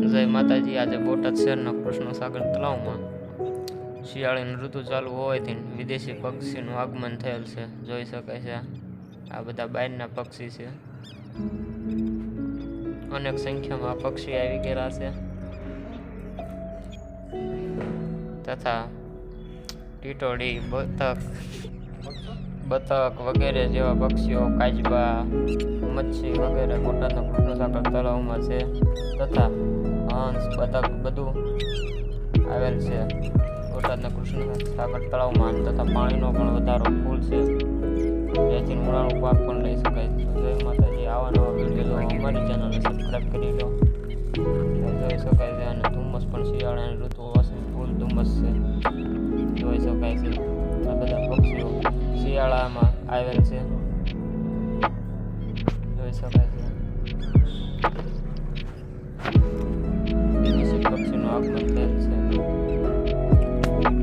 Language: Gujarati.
જય માતાજી. આજે બોટાદ શહેરના કૃષ્ણ સાગર તળાવમાં શિયાળીની ઋતુ ચાલુ હોવાથી વિદેશી પક્ષીનું આગમન થયેલ છે. જોઈ શકાય છે, આ બધા બાયરના પક્ષી છે. અનેક સંખ્યામાં પક્ષી આવી ગયેલા છે. તથા ટીટોડી બતક બતક વગેરે જેવા પક્ષીઓ કાચબા મચ્છી વગેરે બોટાદના કૃષ્ણસાગર તળાવમાં છે. તથા હંસ, બતક બધું આવેલ છે. બોટાદના કૃષ્ણસાગર તળાવમાં તથા પાણીનો પણ વધારો ફૂલ છે. જેથી ઉનાળુ પાક પણ લઈ શકાય. બનાવવામાં આવેલ છે. જોઈ શકાય છે.